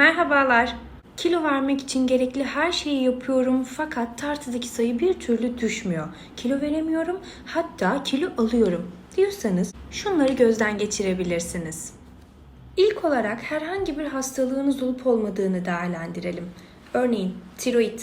Merhabalar. Kilo vermek için gerekli her şeyi yapıyorum fakat tartıdaki sayı bir türlü düşmüyor. Kilo veremiyorum hatta kilo alıyorum diyorsanız şunları gözden geçirebilirsiniz. İlk olarak herhangi bir hastalığınız olup olmadığını değerlendirelim. Örneğin tiroid,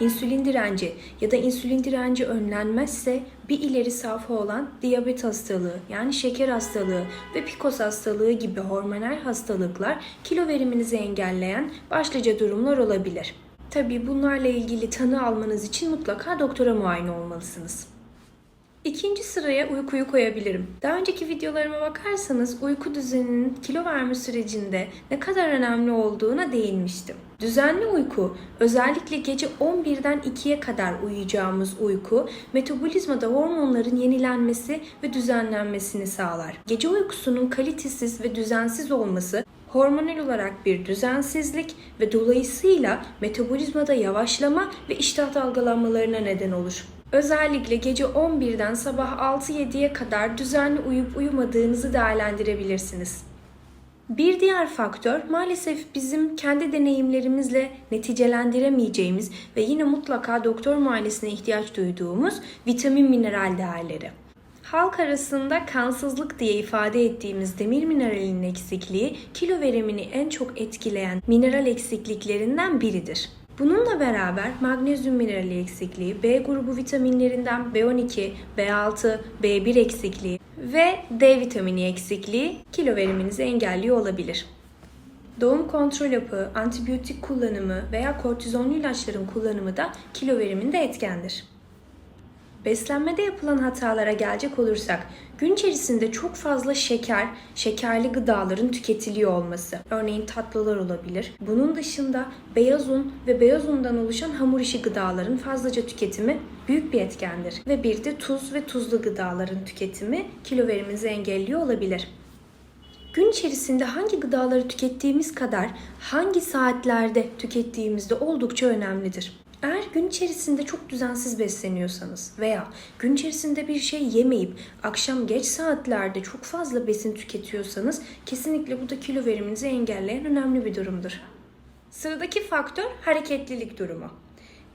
insülin direnci ya da insülin direnci önlenmezse bir ileri safha olan diyabet hastalığı yani şeker hastalığı ve pikos hastalığı gibi hormonal hastalıklar kilo veriminizi engelleyen başlıca durumlar olabilir. Tabii bunlarla ilgili tanı almanız için mutlaka doktora muayene olmalısınız. İkinci sıraya uykuyu koyabilirim. Daha önceki videolarıma bakarsanız uyku düzeninin kilo verme sürecinde ne kadar önemli olduğuna değinmiştim. Düzenli uyku, özellikle gece 11'den 2'ye kadar uyuyacağımız uyku, metabolizmada hormonların yenilenmesi ve düzenlenmesini sağlar. Gece uykusunun kalitesiz ve düzensiz olması hormonal olarak bir düzensizlik ve dolayısıyla metabolizmada yavaşlama ve iştah dalgalanmalarına neden olur. Özellikle gece 11'den sabah 6-7'ye kadar düzenli uyup uyumadığınızı değerlendirebilirsiniz. Bir diğer faktör maalesef bizim kendi deneyimlerimizle neticelendiremeyeceğimiz ve yine mutlaka doktor muayenesine ihtiyaç duyduğumuz vitamin mineral değerleri. Halk arasında kansızlık diye ifade ettiğimiz demir mineralinin eksikliği kilo verimini en çok etkileyen mineral eksikliklerinden biridir. Bununla beraber magnezyum minerali eksikliği, B grubu vitaminlerinden B12, B6, B1 eksikliği ve D vitamini eksikliği kilo veriminizi engelliyor olabilir. Doğum kontrol hapı, antibiyotik kullanımı veya kortizonlu ilaçların kullanımı da kilo veriminde etkendir. Beslenmede yapılan hatalara gelecek olursak, gün içerisinde çok fazla şeker, şekerli gıdaların tüketiliyor olması. Örneğin tatlılar olabilir. Bunun dışında beyaz un ve beyaz undan oluşan hamur işi gıdaların fazlaca tüketimi büyük bir etkendir. Ve bir de tuz ve tuzlu gıdaların tüketimi kilo verimimizi engelliyor olabilir. Gün içerisinde hangi gıdaları tükettiğimiz kadar hangi saatlerde tükettiğimiz de oldukça önemlidir. Eğer gün içerisinde çok düzensiz besleniyorsanız veya gün içerisinde bir şey yemeyip akşam geç saatlerde çok fazla besin tüketiyorsanız kesinlikle bu da kilo veriminizi engelleyen önemli bir durumdur. Sıradaki faktör hareketlilik durumu.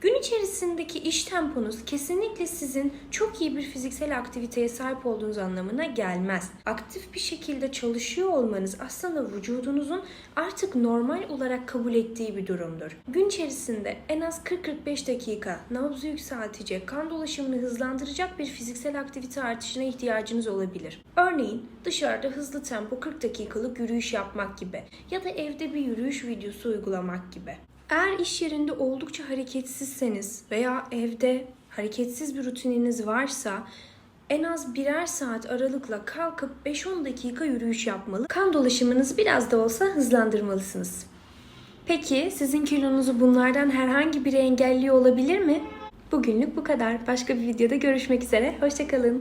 Gün içerisindeki iş temponuz kesinlikle sizin çok iyi bir fiziksel aktiviteye sahip olduğunuz anlamına gelmez. Aktif bir şekilde çalışıyor olmanız aslında vücudunuzun artık normal olarak kabul ettiği bir durumdur. Gün içerisinde en az 40-45 dakika nabzı yükseltecek, kan dolaşımını hızlandıracak bir fiziksel aktivite artışına ihtiyacınız olabilir. Örneğin dışarıda hızlı tempo 40 dakikalık yürüyüş yapmak gibi ya da evde bir yürüyüş videosu uygulamak gibi. Eğer iş yerinde oldukça hareketsizseniz veya evde hareketsiz bir rutininiz varsa en az birer saat aralıkla kalkıp 5-10 dakika yürüyüş yapmalı. Kan dolaşımınızı biraz da olsa hızlandırmalısınız. Peki sizin kilonuzu bunlardan herhangi biri engelliyor olabilir mi? Bugünlük bu kadar. Başka bir videoda görüşmek üzere. Hoşçakalın.